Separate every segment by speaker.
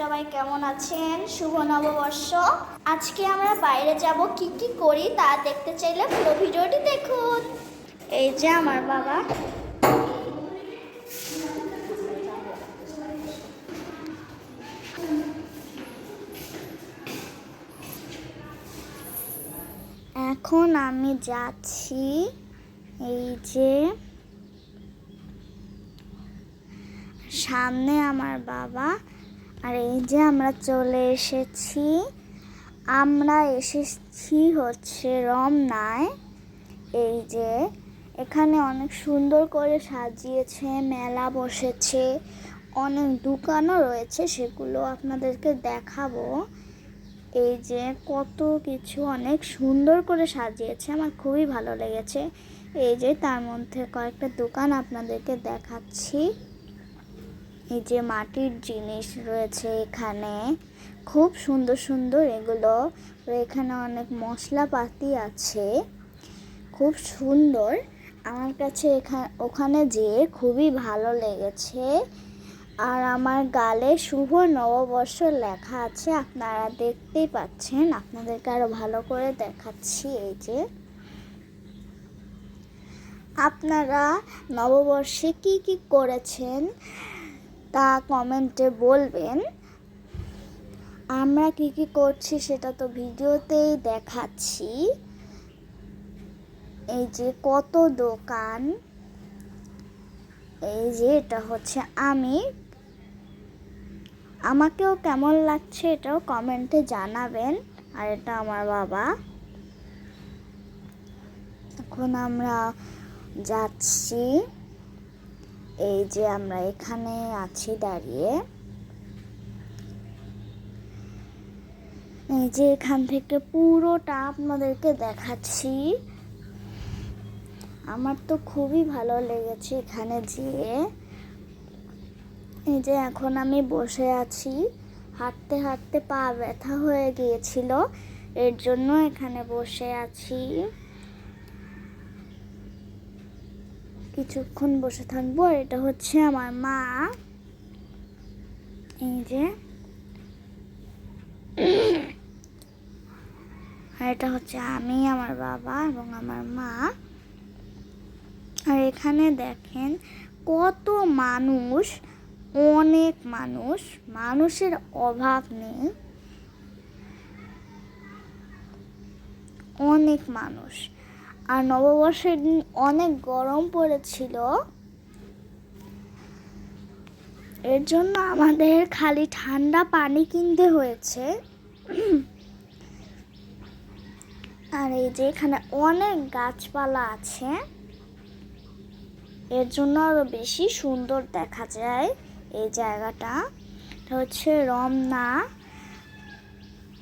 Speaker 1: সবাই কেমন আছেন? শুভ নববর্ষ। আজকে আমরা বাইরে যাব, কি কি করি তা দেখতে চাইলে পুরো ভিডিওটি দেখুন। এই যে আমার বাবা। এখন আমি যাচ্ছি এই যে সামনে আমার বাবা, আর এই যে আমরা চলে এসেছি। আমরা এসেছি হচ্ছে রমনায়। এই যে এখানে অনেক সুন্দর করে সাজিয়েছে, মেলা বসেছে, অনেক দোকানও রয়েছে, সেগুলো আপনাদেরকে দেখাবো। এই যে কত কিছু অনেক সুন্দর করে সাজিয়েছে, আমার খুবই ভালো লেগেছে। এই যে তার মধ্যে কয়েকটা দোকান আপনাদেরকে দেখাচ্ছি। এই যে মাটির জিনিস রয়েছে এখানে, খুব সুন্দর সুন্দর এগুলো। এখানে অনেক মশলাপাতি আছে, খুব সুন্দর। আমার কাছে এখানে ওখানে যেয়ে খুবই ভালো লেগেছে। আর আমার গালে শুভ নববর্ষ লেখা আছে, আপনারা দেখতেই পাচ্ছেন। আপনাদেরকে আরও ভালো করে দেখাচ্ছি এই যে। আপনারা নববর্ষে কি কি করেছেন তা কমেন্টে বলবেন। আমরা কি কি করছি সেটা তো ভিডিওতেই দেখাচ্ছি। এই যে কত দোকান। এই যে এটা হচ্ছে আমি। আমাকেও কেমন লাগছে এটাও কমেন্টে জানাবেন। আর এটা আমার বাবা। এখন আমরা যাচ্ছি। এই যে আমরা এখানে আছি দাঁড়িয়ে। এই যে এখান থেকে পুরোটা আপনাদেরকে দেখাচ্ছি। আমার তো খুবই ভালো লেগেছে এখানে যেয়ে। এই যে এখন আমি বসে আছি। হাঁটতে হাঁটতে পা ব্যথা হয়ে গিয়েছিল, এর জন্য এখানে বসে আছি। কিছুক্ষণ বসে থাকব, এটা হচ্ছে আমার মা। এই যে। আর এটা হচ্ছে আমি, আমার বাবা এবং আমার মা। আর এখানে দেখেন কত মানুষ অনেক মানুষ, মানুষের অভাব নেই। অনেক মানুষ। আর নববর্ষের দিন অনেক গরম পড়েছিল। এর জন্য আমাদের খালি ঠান্ডা পানি কিনতে হয়েছে। আর এই যে এখানে অনেক গাছপালা আছে। এর জন্য আরও বেশি সুন্দর দেখা যায়। এই জায়গাটা। হচ্ছে রমনা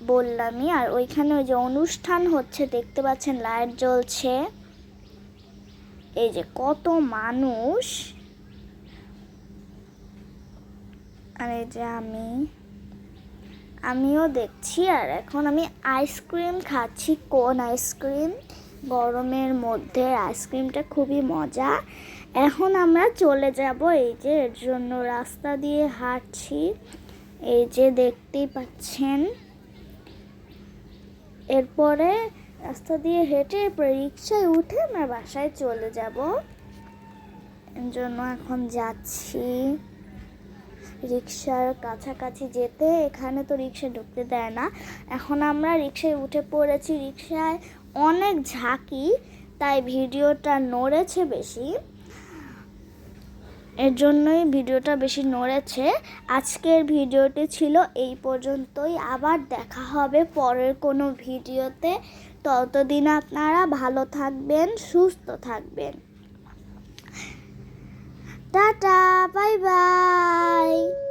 Speaker 1: বললামই আর ওইখানে ওই যে অনুষ্ঠান হচ্ছে, দেখতে পাচ্ছেন লাইট জ্বলছে। এই যে কত মানুষ। আর এই যে আমি, আমিও দেখছি। আর এখন আমি আইসক্রিম খাচ্ছি কোন আইসক্রিম গরমের মধ্যে আইসক্রিমটা খুবই মজা। এখন আমরা চলে যাব এই যে এর জন্য রাস্তা দিয়ে হাঁটছি। এই যে দেখতেই পাচ্ছেন। এরপরে রাস্তা দিয়ে হেঁটে এরপরে রিক্সায় উঠে আমরা বাসায় চলে যাব। এর জন্য এখন যাচ্ছি। রিক্সার কাছাকাছি যেতে এখানে তো রিক্সা ঢুকতে দেয় না। এখন আমরা রিক্সায় উঠে পড়েছি। রিক্সায় অনেক ঝাঁকি, তাই ভিডিওটা নড়েছে বেশি। এর জন্যই ভিডিওটা বেশি নড়েছে। আজকের ভিডিওটি ছিল এই পর্যন্তই। আবার দেখা হবে পরের কোনো ভিডিওতে। ততদিন আপনারা ভালো থাকবেন, সুস্থ থাকবেন। Tata, bye bye.